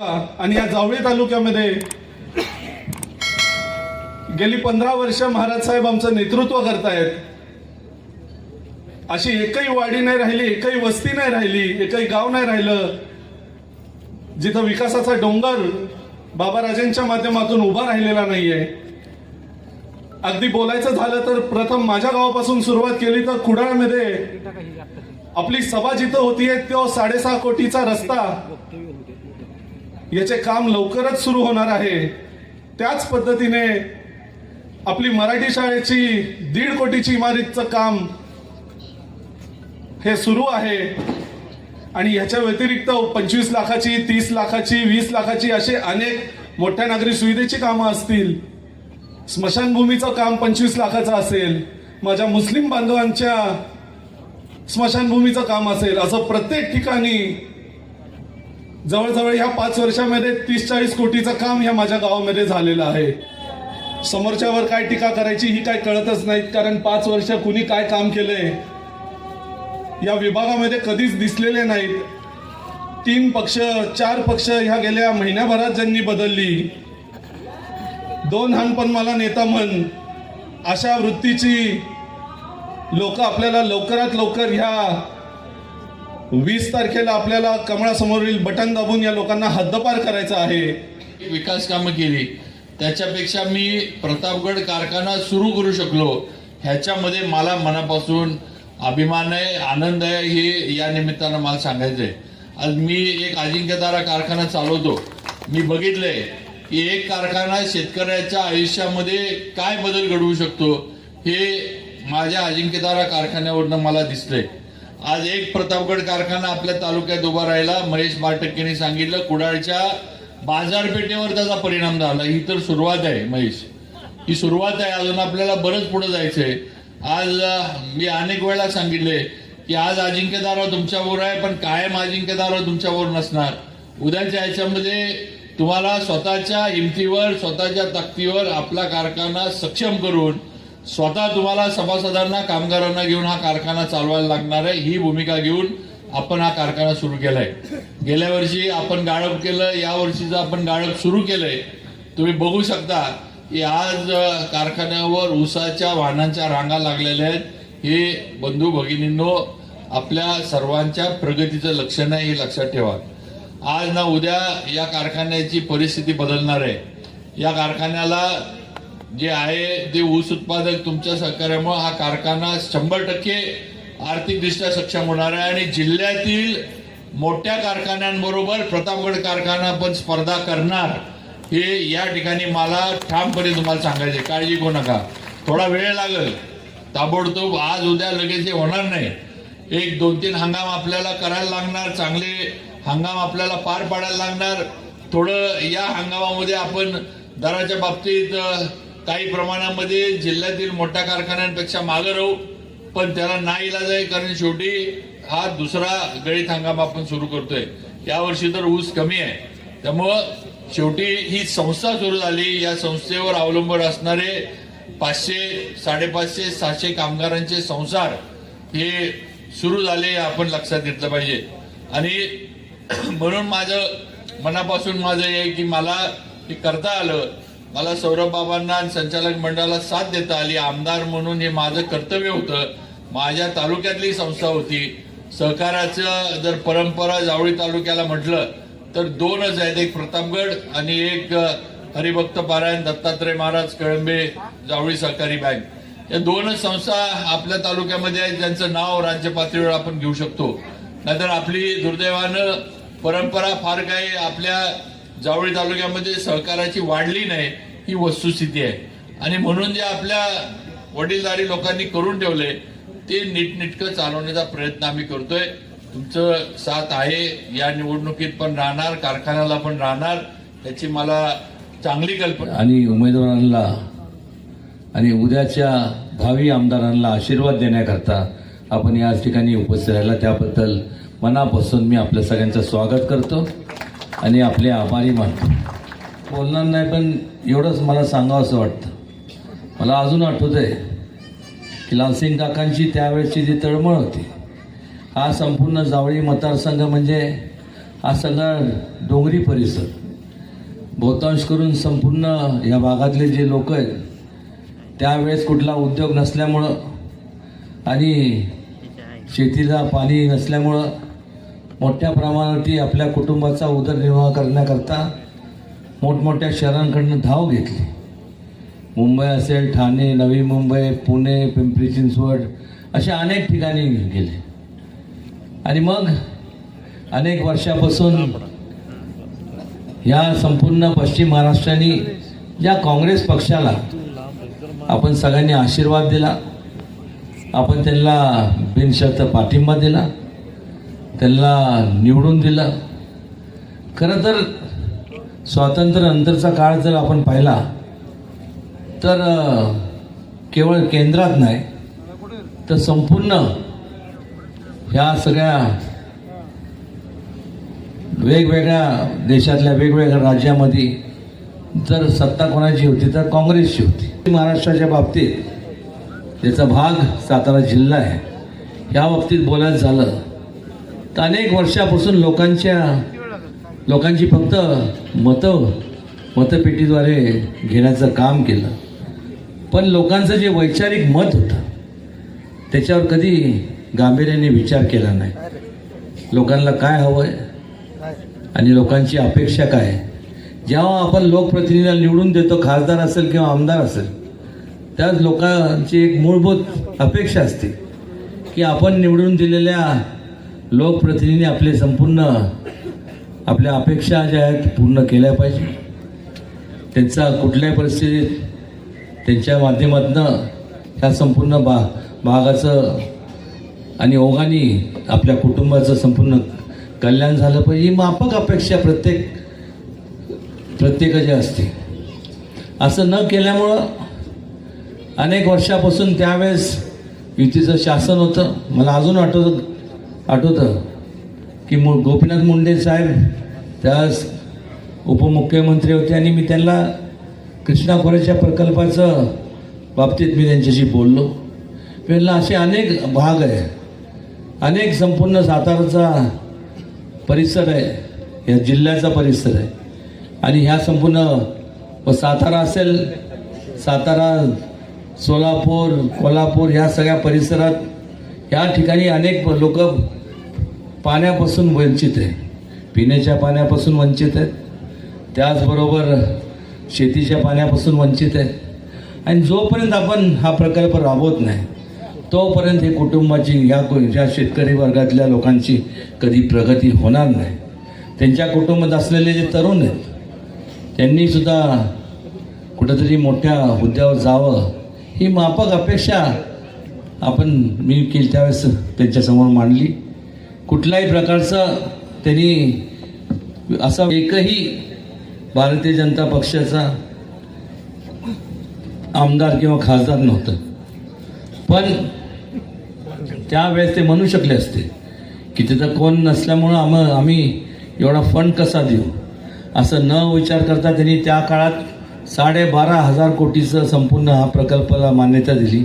आणि या जावळी तालुक्यामध्ये गेली पंधरा वर्ष महाराज साहेब आमचं नेतृत्व करतायत. अशी एकही वाडी नाही राहिली एकही वस्ती नाही राहिली एकही गाव नाही राहिलं. जिथं विकासाचा डोंगर बाबाराजांच्या माध्यमातून उभा राहिलेला नाहीये. अगदी बोलायचं झालं तर प्रथम माझ्या गावापासून सुरुवात केली तर कुडाळमध्ये आपली सभा जिथं होतीये तो साडेसहा कोटीचा रस्ता. याचे काम लवकरच सुरू होणार आहे. त्याच पद्धतीने आपली मराठी शाळेची दीड कोटीची इमारतीचं काम हे सुरू आहे. आणि ह्याच्या व्यतिरिक्त पंचवीस लाखाची तीस लाखाची वीस लाखाची असे अनेक मोठ्या नागरी सुविधेची कामं असतील. स्मशानभूमीचं काम पंचवीस लाखाचं असेल. माझ्या मुस्लिम बांधवांच्या स्मशानभूमीचं काम असेल. असं प्रत्येक ठिकाणी जवळजवळ ह्या पाच वर्षामध्ये तीस चाळीस कोटीचं काम ह्या माझ्या गावामध्ये झालेलं आहे. समोरच्यावर काय टीका करायची ही काय कळतच नाहीत कारण पाच वर्ष कुणी काय काम केलंय या विभागामध्ये कधीच दिसलेले नाहीत. तीन पक्ष चार पक्ष ह्या गेल्या महिन्याभरात ज्यांनी बदलली. दोन हानपण मला नेता म्हण अशा वृत्तीची लोक आपल्याला लवकरात लवकर ह्या वीस तारखेला आपल्याला कमळासमोरील बटन दाबून या लोकांना हद्दपार करायचं आहे. विकास कामं केली. त्याच्यापेक्षा मी प्रतापगड कारखाना सुरू करू शकलो ह्याच्यामध्ये मला मनापासून अभिमान आहे आनंद आहे हे या निमित्तानं मला सांगायचं आहे. आज मी एक अजिंक्यतारा कारखाना चालवतो. मी बघितलंय की एक कारखाना शेतकऱ्याच्या आयुष्यामध्ये काय बदल घडवू शकतो हे माझ्या अजिंक्यतारा कारखान्यावरनं मला दिसतंय. आज एक प्रतापगड कारखाना आपल्या तालुक्यात उभा राहिला. महेश बाटक्केने सांगितलं कुडाळच्या बाजारपेठेवर त्याचा परिणाम झाला. ही तर सुरुवात आहे महेश. ही सुरुवात आहे. अजून आपल्याला बरंच पुढे जायचंय. आज मी अनेक वेळा सांगितले की आज अजिंक्यदाराव तुमच्यावर आहे पण कायम अजिंक्यदाराव तुमच्यावर नसणार. उद्याच्या याच्यामध्ये तुम्हाला स्वतःच्या हिमतीवर स्वतःच्या ताकदीवर आपला कारखाना सक्षम करून स्वतः तुम्हाला सभासदांना कामगारांना घेऊन हा कारखाना चालवायला लागणार आहे. ही भूमिका घेऊन आपण हा कारखाना सुरू केलाय. गेल्या वर्षी आपण गाळप केलं या वर्षीचं आपण गाळप सुरू केलंय. तुम्ही बघू शकता की आज कारखान्यावर उसाच्या वाहनांच्या रांगा लागलेल्या आहेत. हे बंधू भगिनींनो आपल्या सर्वांच्या प्रगतीचं लक्षण आहे हे लक्षात ठेवा. आज ना उद्या या कारखान्याची परिस्थिती बदलणार आहे. या कारखान्याला जे आहे ते ऊस उत्पादक तुमच्या सहकार्यामुळे हा कारखाना शंभर टक्के आर्थिकदृष्ट्या सक्षम होणार आहे आणि जिल्ह्यातील मोठ्या कारखान्यांबरोबर प्रतापगड कारखाना पण स्पर्धा करणार हे या ठिकाणी मला ठामपणे तुम्हाला सांगायचे काळजी करू नका. थोडा वेळ लागेल. ताबडतोब आज उद्या लगेच हे होणार नाही. एक दोन तीन हंगाम आपल्याला करायला लागणार चांगले हंगाम आपल्याला पार पाडायला लागणार. थोडं या हंगामामध्ये आपण दराच्या बाबतीत काही प्रमाणामध्ये जिल्ह्यातील मोठ्या कारखान्यांपेक्षा मागं राहू पण त्याला ना इलाज आहे कारण शेवटी हा दुसरा गळीत हंगाम आपण सुरू करतोय. यावर्षी तर ऊस कमी आहे. त्यामुळं शेवटी ही संस्था सुरू झाली. या संस्थेवर अवलंबून असणारे पाचशे साडेपाचशे सहाशे कामगारांचे संसार हे सुरू झाले हे आपण लक्षात घेतलं पाहिजे. आणि म्हणून माझं मनापासून माझं हे आहे की मला हे करता आलं मला सौरभ बाबांना आणि संचालक मंडळाला साथ देता आली. आमदार म्हणून हे माझं कर्तव्य होतं. माझ्या तालुक्यातली संस्था होती. सहकाराचं जर परंपरा जावळी तालुक्याला म्हटलं तर दोनच आहेत एक प्रतापगड आणि एक हरिभक्त पारायण दत्तात्रय महाराज कळंबे जावळी सहकारी बँक. या दोनच संस्था आपल्या तालुक्यामध्ये आहेत. ज्यांचं नाव राज्य पातळीवर आपण घेऊ शकतो. नाहीतर आपली दुर्दैवानं परंपरा फार काही आपल्या जावळी तालुक्यामध्ये सहकाराची वाढली नाही ही वस्तुस्थिती आहे. आणि म्हणून जे आपल्या वडीलधारी लोकांनी करून ठेवले ते नीटनेटकं चालवण्याचा प्रयत्न आम्ही करतोय. तुमचं साथ आहे या निवडणुकीत पण राहणार कारखान्याला पण राहणार त्याची मला चांगली कल्पना. आणि उमेदवारांना आणि उद्याच्या भावी आमदारांना आशीर्वाद देण्याकरता आपण याच ठिकाणी उपस्थित राहिला. त्याबद्दल मनापासून मी आपल्या सगळ्यांचं स्वागत करतो. आणि आपले आभारी मानतो बोलणार नाही पण एवढंच मला सांगावं असं वाटतं. मला अजून आठवत आहे की लालसिंग काकांची त्यावेळेची जी तळमळ होती हा संपूर्ण जावळी मतदारसंघ म्हणजे हा सगळा डोंगरी परिसर. बहुतांश करून संपूर्ण या भागातले जे लोक आहेत त्यावेळेस कुठला उद्योग नसल्यामुळं आणि शेतीला पाणी नसल्यामुळं मोठ्या प्रमाणावरती आपल्या कुटुंबाचा उदरनिर्वाह करण्याकरता मोठमोठ्या शहरांकडनं धाव घेतली. मुंबई असेल ठाणे नवी मुंबई पुणे पिंपरी चिंचवड अशा अनेक ठिकाणी गेले. आणि मग अनेक वर्षापासून या संपूर्ण पश्चिम महाराष्ट्राने ज्या काँग्रेस पक्षाला आपण सगळ्यांनी आशीर्वाद दिला. आपण त्यांना बिनशर्त पाठिंबा दिला. त्यांना निवडून दिलं. खरं तर स्वातंत्र्यानंतरचा काळ जर आपण पाहिला तर केवळ केंद्रात नाही तर संपूर्ण ह्या सगळ्या वेगवेगळ्या देशातल्या वेगवेगळ्या राज्यामध्ये जर सत्ता कोणाची होती तर काँग्रेसची होती. महाराष्ट्राच्या बाबतीत त्याचा भाग सातारा जिल्हा आहे. या बाबतीत बोलायचं झालं अनेक वर्षापासून लोकांच्या लोकांची फक्त मतं मतपेटीद्वारे घेण्याचं काम केलं. पण लोकांचं जे वैचारिक मत होतं त्याच्यावर कधी गांभीर्याने विचार केला नाही. लोकांना काय हवं आहे आणि लोकांची अपेक्षा काय? आहे जेव्हा आपण लोकप्रतिनिधीला निवडून देतो खासदार असेल किंवा आमदार असेल त्याच लोकांची एक मूलभूत अपेक्षा असते की आपण निवडून दिलेल्या लोकप्रतिनिधी आपले संपूर्ण आपल्या अपेक्षा ज्या आहेत पूर्ण केल्या पाहिजे. त्यांचा कुठल्याही परिस्थितीत त्यांच्या माध्यमातून ह्या संपूर्ण बा भागाचं आणि ओघाने आपल्या कुटुंबाचं संपूर्ण कल्याण झालं पाहिजे. ही माफक अपेक्षा प्रत्येक प्रत्येकाची असते. असं न केल्यामुळं अनेक वर्षापासून त्यावेळेस युतीचं शासन होतं. मला अजून आठवतं आठवतं की मु गोपीनाथ मुंडे साहेब त्यास उपमुख्यमंत्री होते आणि मी त्यांना कृष्णा खोऱ्याच्या प्रकल्पाचं बाबतीत मी त्यांच्याशी बोललो. त्यांना असे अनेक भाग आहे. अनेक संपूर्ण साताराचा परिसर आहे. या जिल्ह्याचा परिसर आहे. आणि ह्या संपूर्ण सातारा असेल सातारा सोलापूर कोल्हापूर ह्या सगळ्या परिसरात या ठिकाणी अनेक लोक पाण्यापासून वंचित आहे पिण्याच्या पाण्यापासून वंचित आहेत. त्याचबरोबर शेतीच्या पाण्यापासून वंचित आहे आणि जोपर्यंत आपण हा प्रकल्प राबवत नाही तोपर्यंत हे कुटुंबाची ह्या या शेतकरी वर्गातल्या लोकांची कधी प्रगती होणार नाही. त्यांच्या कुटुंबात असलेले जे तरुण आहेत त्यांनीसुद्धा कुठंतरी मोठ्या हुद्द्यावर जावं ही माफक अपेक्षा आपण मी केली त्यावेळेस त्यांच्यासमोर मांडली. कुठल्याही प्रकारचं त्यांनी असा एकही भारतीय जनता पक्षाचा आमदार किंवा खासदार नव्हतं. पण त्यावेळेस ते म्हणू शकले असते की तिथं कोण नसल्यामुळं आम आम्ही एवढा फंड कसा देऊ? असं न विचार करता त्यांनी त्या काळात साडेबारा हजार कोटीचं संपूर्ण हा प्रकल्पाला मान्यता दिली.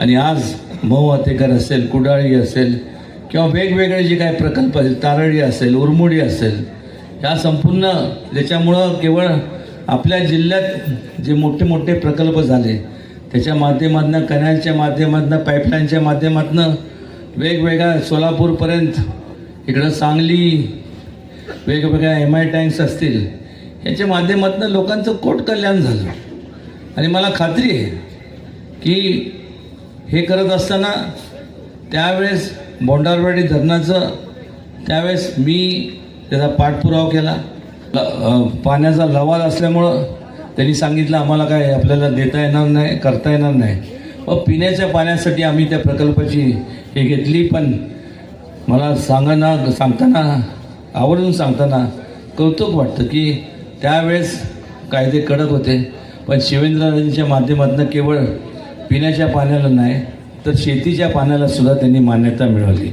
आणि आज मऊ आतेकर असेल कुडाळी असेल किंवा वेगवेगळे जे काही प्रकल्प आहेत तारळी असेल उरमुडी असेल ह्या संपूर्ण ज्याच्यामुळं केवळ आपल्या जिल्ह्यात जे मोठे मोठे प्रकल्प झाले त्याच्या माध्यमातून कॅनलच्या माध्यमातून पाईपलाईनच्या माध्यमातून वेगवेगळ्या सोलापूरपर्यंत इकडं सांगली वेगवेगळ्या एम आय टँक्स असतील याच्या माध्यमातून लोकांचं कोट कल्याण झालं. आणि मला खात्री आहे की हे करत असताना त्यावेळेस बोंडारवाडी धरणाचं त्यावेळेस मी त्याचा पाठपुरावा केला. पाण्याचा लवाद असल्यामुळं त्यांनी सांगितलं आम्हाला काय आपल्याला देता येणार नाही करता येणार नाही. व पिण्याच्या पाण्यासाठी आम्ही त्या प्रकल्पाची हे घेतली पण मला सांगाना सांगताना आवर्जून सांगताना कौतुक वाटतं की त्यावेळेस कायदे कडक होते. पण शिवेंद्रराजेंच्या माध्यमातून केवळ पिण्याच्या पाण्याला नाही तर शेतीच्या पाण्याला सुद्धा त्यांनी मान्यता मिळवली.